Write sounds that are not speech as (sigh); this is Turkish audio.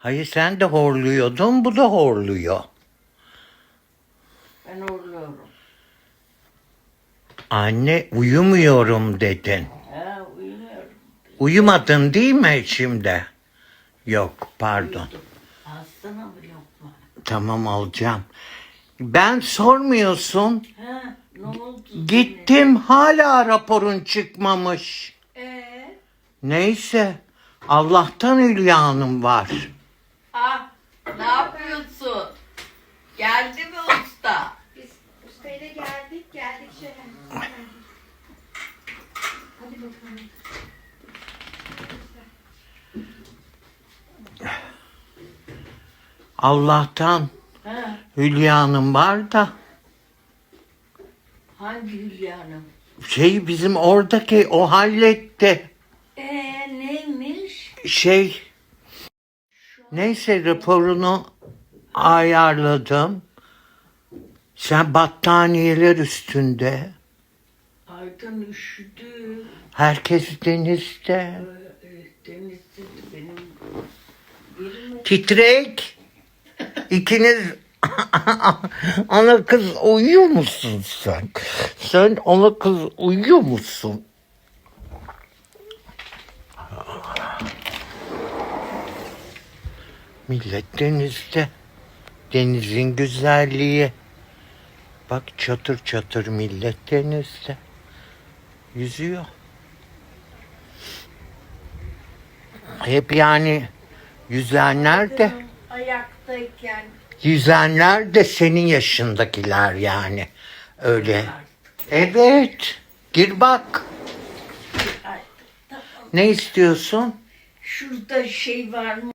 Hayır sen de horluyordun bu da horluyor. Ben horluyorum. Anne uyumuyorum dedin. Ha uyumuyorum. Uyumadın değil mi şimdi? Yok pardon. Hastana mı yok mu? Tamam alacağım. Ben sormuyorsun. Ha ne oldu? Gittim hala raporun çıkmamış. Ee? Neyse Allah'tan Hülya Hanım var. Geldi mi usta? Biz ustayla geldik, geldik şöyle. Hadi bakalım. Allah'tan Ha, Hülya Hanım var da hangi Hülya Hanım? şey bizim oradaki o halletti. Ee neymiş? Şey neyse raporunu ayarladım. Sen battaniyeler üstünde. Aydın üşüdü. Herkes denizde. Ee, e, Denizde de benim yerim Titrek. (laughs) İkiniz (laughs) ana kız uyuyor musun sen? Sen ana kız uyuyor musun? Millet denizde. Denizin güzelliği. Bak çatır çatır millet denizde. Yüzüyor. Hep yani yüzenler de ayaktayken yüzenler de senin yaşındakiler yani. Öyle. Evet. Gir bak. Ne istiyorsun? Şurada şey var mı?